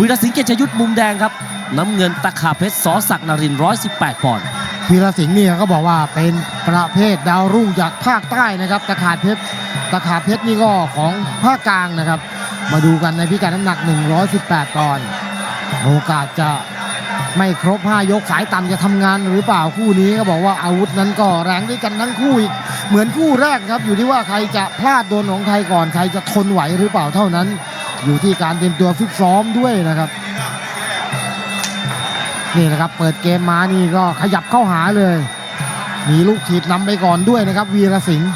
วีรสิงห์เกยรตชยุทธมุมแดงครับ น้ำเงินตะขาเพชรสอศักดิ์นรินทร์118ปอนด์พีรสิงห์เนี่ยเขาบอกว่าเป็นประเภทดาวรุ่งจากภาคใต้นะครับตะขาเพชรตะขาเพชรนี่ก็ของภาคกลางนะครับ มาดูกันในพิกัดน้ำหนัก 118ปอนด์โอกาสจะไม่ครบ 5 ยกสายต่ำจะทำงานหรือเปล่าคู่นี้ก็บอกว่าอาวุธนั้นก็แรงด้วยกันทั้งคู่อีกเหมือนคู่แรกครับอยู่ที่ว่าใครจะพลาดโดนของใครก่อนใครจะทนไหวหรือเปล่าเท่านั้น อยู่ที่การเตรียมตัวฟิตซ้อมด้วยนะครับ นี่นะครับเปิดเกมมานี่ก็ขยับเข้าหาเลย มีลูกถีบนำไปก่อนด้วยนะครับ วีรสิงห์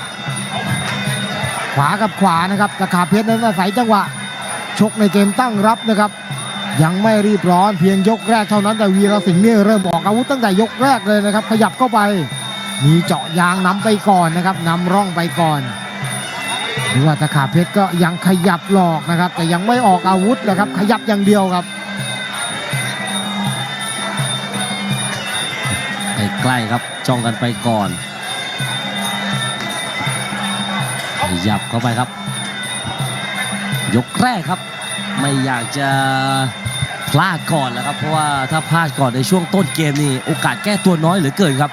ขวากับขวานะครับตะขาเพชรนั้นอาศัยจังหวะ ชกในเกมตั้งรับนะครับ ยังไม่รีบร้อนเพียงยกแรกเท่านั้นแต่วีรสิงห์นี่เริ่มออกอาวุธตั้งแต่ยกแรกเลยนะครับ ขยับเข้าไป มีเจาะยางนำไปก่อนนะครับนำร่องไปก่อน หรือว่าตะขาเพชรก็ยังขยับหลอกนะครับ แต่ยังไม่ออกอาวุธนะครับ ขยับอย่างเดียวครับใกล้ๆครับจ้องกันไปก่อนขยับเข้าไปครับ ยกแรกครับ ไม่อยากจะพลาดก่อนแล้วครับ เพราะว่าถ้าพลาดก่อนในช่วงต้นเกมนี่โอกาสแก้ตัวน้อยเหลือเกินครับ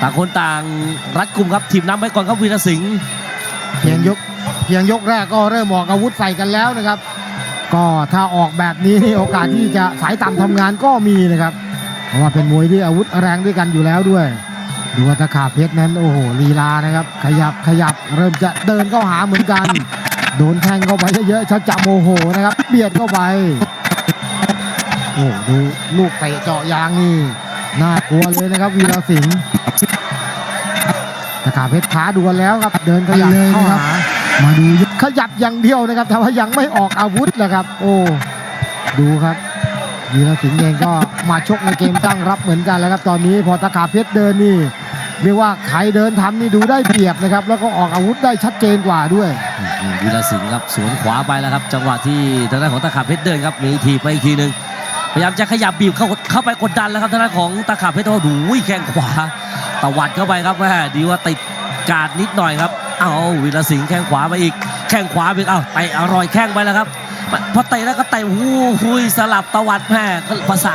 ต่างคนต่างรัดกุมครับทีมน้ำไปก่อนครับวีรสิงห์ เพียงยกเพียงยกแรกก็เริ่มออกอาวุธใส่กันแล้วนะครับ ก็ถ้าออกแบบนี้โอกาสที่จะสายต่ำทำงานก็มีนะครับ เพราะว่าเป็นมวยที่อาวุธแรงด้วยกันอยู่แล้วด้วยดูว่าตะขาเพชรนั้นโอ้โหลีลานะครับ ขยับขยับเริ่มจะเดินเข้าหาเหมือนกัน โดนแทงเข้าไปเยอะๆชักจะโมโหนะครับเบียดเข้าไปโอ้ดูลูกเตะเจาะยางนี่น่ากลัวเลยนะครับวีรสิงห์ ขาบเพชรขาดวลแล้วครับเดินขยับเข้าหามาดูขยับอย่างเดียวนะครับแต่ว่ายังไม่ออกอาวุธนะครับ โอ้ดูครับวีรสิงห์เองก็มาชกในเกมตั้งรับเหมือนกันแล้วครับตอนนี้พอตะขาบเพชรเดินนี่เรียกว่าใครเดินทำนี่ดูได้เปรียบนะครับ แล้วก็ออกอาวุธได้ชัดเจนกว่าด้วยวีรสิงห์ครับสวนขวาไปแล้วครับ จังหวะที่ทางด้านของตะขาบเพชรเดินครับมีทีบไปอีกทีหนึ่งพยายามจะขยับบีบเข้าเข้าไปกดดันแล้วครับทางด้านของตะขาบเพชรแต่ว่าดูยแข้งขวา ตวัดเข้าไปครับแม่ดีว่าติดการดนิดหน่อยครับ เอาวีรสิงห์แข้งขวาไปอีก แข้งขวาไปอีกเอาไปอร่อยแข้งไปแล้วครับพอเตะแล้วก็เตะหูหุยสลับตวัดแม่ภาษา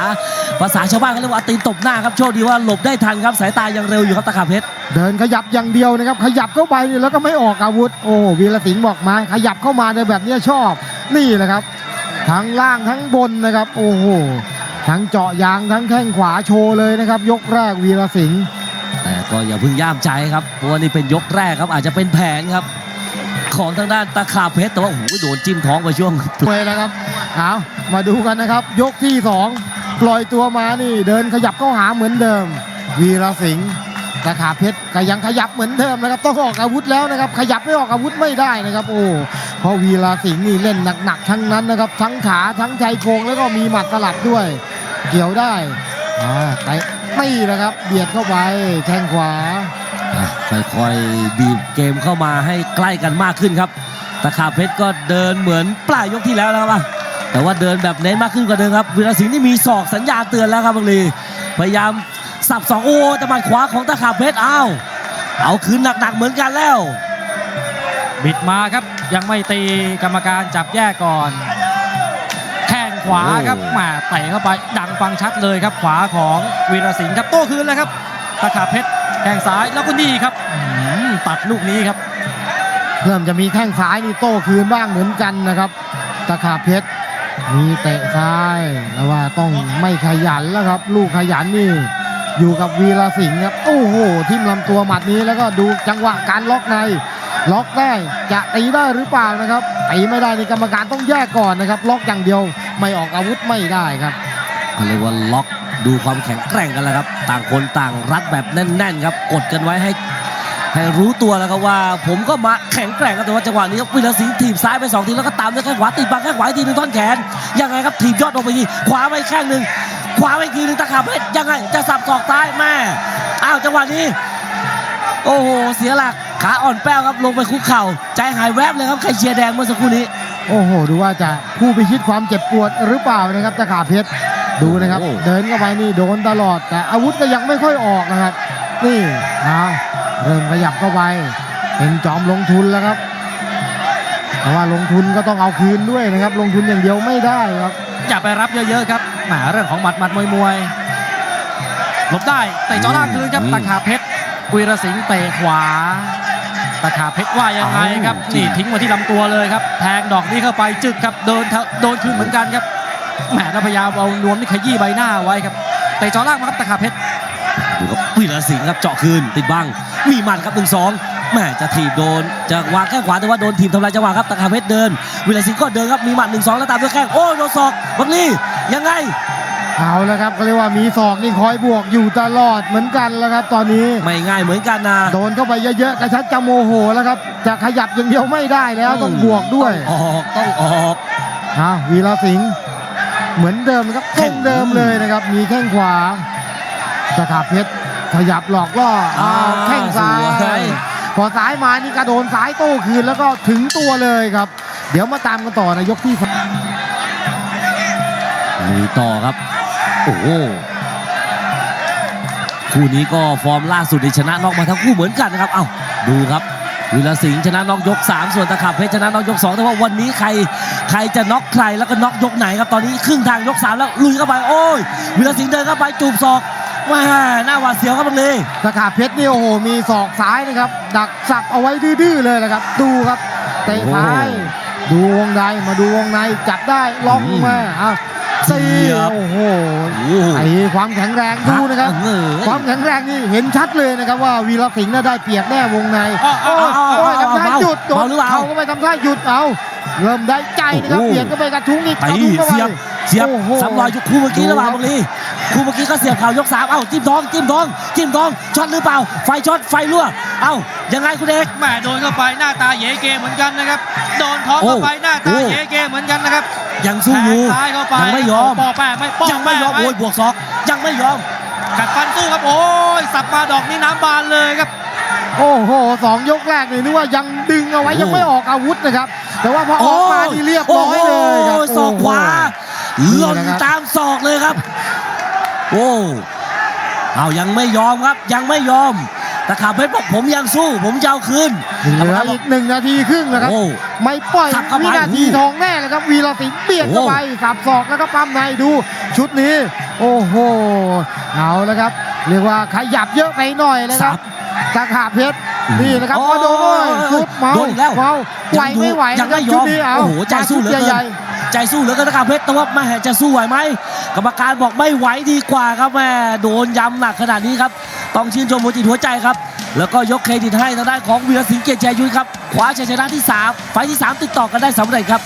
ภาษาชาวบ้านเขาเรียกว่าตีนตบหน้าครับโชคดีว่าหลบได้ทันครับสายตายังเร็วอยู่ครับตะขาบเพชรเดินขยับอย่างเดียวนะครับ ขยับเข้าไปแล้วก็ไม่ออกอาวุธโอ้วีรสิงห์บอกมาขยับเข้ามาในแบบนี้ชอบนี่แหละครับ ทั้งล่างทั้งบนนะครับ โอ้โหทั้งเจาะยางทั้งแข้งขวาโชว์เลยนะครับ ยกแรกวีรสิงห์ แต่ก็อย่าเพิ่งย่ามใจครับเพราะว่านี่เป็นยกแรกครับอาจจะเป็นแผนครับ ของทางด้านตะขาบเพชรแต่ว่าโอ้โหโดนจิ้มท้องไปช่วงเลยนะครับเอามาดูกันนะครับ ยกที่สองปล่อยตัวมานี่เดินขยับเข้าหาเหมือนเดิม วีรสิงห์ตะขาบเพชรก็ยังขยับเหมือนเดิมนะครับ ต้องออกอาวุธแล้วนะครับ ขยับไม่ออกอาวุธไม่ได้นะครับ โอ้เพราะวีรสิงห์นี่เล่นหนักๆทั้งนั้นนะครับ ทั้งขาทั้งชายโครงแล้วก็มีหมัดสลับด้วย เกี่ยวได้อ่าไป ไม่นะครับเบียดเข้าไปแทงขวาอะค่อยๆบีบเกมเข้ามาให้ใกล้กันมากขึ้นครับ ตะขาบเพชรก็เดินเหมือนปลายยกที่แล้วนะครับแต่ว่าเดินแบบเน้นมากขึ้นกว่าเดิมครับวีรสิงห์นี่มีศอกสัญญาณเตือนแล้วครับบางลีพยายามสับสองโอ้แต่หมัดขวาของตะขาบเพชรอ้าวเอาคืนหนักๆเหมือนกันแล้ว บิดมาครับยังไม่ตีกรรมการจับแยกก่อนแข้งขวาครับโอ้แหมาเตะเข้าไปดังฟังชัดเลยครับขวาของวีรสิงห์ครับโต้คืนแล้วครับตะขาบเพชรแข้งซ้ายแล้วก็นี่ครับอื้อหือตัดลูกนี้ครับ เริ่มจะมีแข้งซ้ายนี่โต้คืนบ้างเหมือนกันนะครับ ตะขาบเพชรมีเตะซ้ายแต่ว่าต้องไม่ขยันแล้วครับ ลูกขยันนี่อยู่กับวีรสิงห์ครับโอ้โหทิ่มลำตัวหมัดนี้แล้วก็ดูจังหวะการล็อกใน ล็อกได้จะตีได้หรือเปล่านะครับ ตีไม่ได้นี่กรรมการต้องแยกก่อนนะครับ ล็อกอย่างเดียวไม่ออกอาวุธไม่ได้ครับเขาเรียกว่าล็อกดูความแข็งแกร่งกันแล้วครับ ต่างคนต่างรัดแบบแน่น ๆ ครับ กดกันไว้ให้ให้รู้ตัวแล้วครับว่า ผมก็มาแข็งแกร่งครับแต่ว่าจังหวะนี้ครับวิลสิงห์ถีบซ้ายไปสองทีแล้วก็ตามด้วยแข้งขวาติดบังแข้งขวาทีนึงท่อนแขนยังไงครับถีบยอดลงไปทีขวาไปอีกข้งหนึ่งขวาไปทีนึงตะขาบเพชรยังไงจะสับศอกซ้ายแม่อ้าวจังหวะนี้ โอ้โหเสียหลัก ขาอ่อนแป้วครับลงไปคุกเข่า ใจหายแวบเลยครับใครเชียร์แดงเมื่อสักครู่นี้โอ้โห ดูว่าจะผู้พิชิตความเจ็บปวดหรือเปล่านะครับตะขาบเพชรดูนะครับโอ้โหเดินเข้าไปนี่โดนตลอด แต่อาวุธก็ยังไม่ค่อยออกนะครับ นี่เอาเริ่มขยับเข้าไป เป็นจอมลงทุนแล้วครับแต่ว่าลงทุนก็ต้องเอาคืนด้วยนะครับ ลงทุนอย่างเดียวไม่ได้ครับ อย่าไปรับเยอะๆครับแหมเรื่องของหมัดหมัดมวยมวยหลบได้เตะเจอล่างคืนครับอืมตะขาเพชรวีรสิงห์เตะขวา ตะขาเพชรว่ายังไงครับเอาจริงนี่ทิ้งมาที่ลำตัวเลยครับแทงดอกนี้เข้าไปจึกครับโดนเถโดนคืนเหมือนกันครับแหมแล้วพยายามเอานวมนี่ขยี้ใบหน้าไว้ครับเตะเจอล่างมาครับตะขาเพชรดูครับวีรสิงห์ครับเจาะคืนติดบังมีหมัดครับหนึ่งสองแม่จะถีบโดนจะวางแข้งขวาแต่ว่าโดนทีมทำลายจังหวะครับตะขาเพชรเดินวีรสิงห์ก็เดินครับมีหมัดหนึ่งสองแล้วตามด้วยแข้งโอ้ยโดนศอกบังลียังไง เอาแล้วครับก็เรียกว่ามีศอกนี่คอยบวกอยู่ตลอดเหมือนกันแล้วครับตอนนี้ ไม่ง่ายเหมือนกันนะ โดนเข้าไปเยอะๆกระชัดจะโมโหแล้วครับ จะขยับอย่างเดียวไม่ได้แล้วต้องบวกด้วยต้องออกต้องออกอ้าววีรสิงห์เหมือนเดิมนะครับแข้ทรงงเดิมเลยนะครับ มีแข้งขวาตะขาบเพชรขยับหลอกล่ออ้าวแข้งซ้าสวยพอซ้ายมานี่กระโดนซ้ายโต้คืนแล้วก็ถึงตัวเลยครับ เดี๋ยวมาตามกันต่อในยกที่สาม ลุยต่อครับ โอ้โหคู่นี้ก็ฟอร์มล่าสุดในชนะน็อกมาทั้งคู่เหมือนกันนะครับ เอ้าดูครับวิลสิงห์ชนะน็อกยก 3 ส่วนตะขับเพชรชนะน็อกยก 2 แต่ว่าวันนี้ใครใครจะน็อกใครแล้วก็น็อกยกไหนครับตอนนี้ครึ่งทางยก 3 แล้วลุยเข้าไปโอ้ยวิลสิงห์เดินเข้าไปจูบศอกแม่หน้าหวาดเสียวครับบังลีตะขาบเพชรนี่โอ้โหมีศอกซ้ายนะครับ ดักสับเอาไว้ดื้อๆเลยนะครับ ดูครับเตะซ้าย ดูวงในมาดูวงในจับได้ล็อกมาอ้าว สี่โอ้โหโอ้โหไอความแข็งแรงดูนะครับเออความแข็งแรงนี่เห็นชัดเลยนะครับว่าวีรสิงห์น่ะได้เปรียบแน่วงในอ้ออ้โอ้อยอ้อโอ้ยทำท่าเมาหยุดโดเมานหรือเปล่าเขาก็ไปทำท่าหยุดเอาเริ่มได้ใจนะครับโอ้โหเปลี่ยนก็ไปกระทุ้งอีกกตีระทุ้งเข้าไปเสียบเสียบโอ้โหสามรอยยกคู่เมื่อกี้หรือเปล่าบังลีคู่เมื่อกี้ก็เสียบเข่ายกสามเอ้าจิ้มท้องจิ้มท้องจิ้มท้องช็อตหรือเปล่า ไฟช็อตไฟรั่วเอ้ายังไงคุณเอกแหมโดนเข้าไปหน้าตาเหยเกเหมือนกันนะครับโดนท้องเข้าไปหน้าโอ้ตาเหยเกเหมือนกันนะครับ ยังสู้อยู่แทงซ้ายเข้าไปยังไม่ยอมปอแปะไม่ป้องยังไม่ยอมแปะโอ้ยบวกศอกยังไม่ยอม กัดฟันสู้ครับโอ้ยสับมาดอกนี้น้ำบานเลยครับ โอ้โหสองยกแรกนี่นึกว่ายังดึงเอาไว้โอ้ ยังไม่ออกอาวุธนะครับ แต่ว่าพอออกมานี่เรียบร้อยเลยครับโอ้โหศอกขวาโอ้โหหล่นนี่นะครับ ตามศอกเลยครับ โอ้เอายังไม่ยอมครับยังไม่ยอม ตะขาบเพชรบอกผมยังสู้ ผมจะเอาคืนเหลืออีกหนึ่งนาทีครึ่งนะครับ โอ้ ไม่ปล่อยสับเข้าไปวินาทีทองแน่เลยครับวีรสิงห์เบียดเข้าไปสับศอกแล้วก็ปั้มในดู ชุดนี้ โอ้โหเอาแล้วครับ เรียกว่าขยับเยอะไปหน่อยนะคสัรับบตะขาบเพชรนี่นะครับโอ้มาโดนโอ้ยสุดเมาโดนอีกแล้ว เมาไหวยังอยู่ไม่ไหวยังไม่นะครับยชุอดมนี้เอาโอ้โหใจสู้เหลือมาเกิชุดใหญ่นใจสู้เหลือเกินตะขาบเพชรแต่ว่าแม่จะสู้ไหวไหมกรรมการบอกไม่ไหวดีกว่าครับแม่โดนย้ำหนักขนาดนี้ครับ ต้องชื่นชมหัวจิตหัวใจครับ แล้วก็ยกเครดิตให้ทางด้านของวีรสิงห์เกียรติชัยยุ้ยครับคว้าชัยชนะที่ 3 ไฟที่ 3 ติดต่อกันได้สำเร็จครับ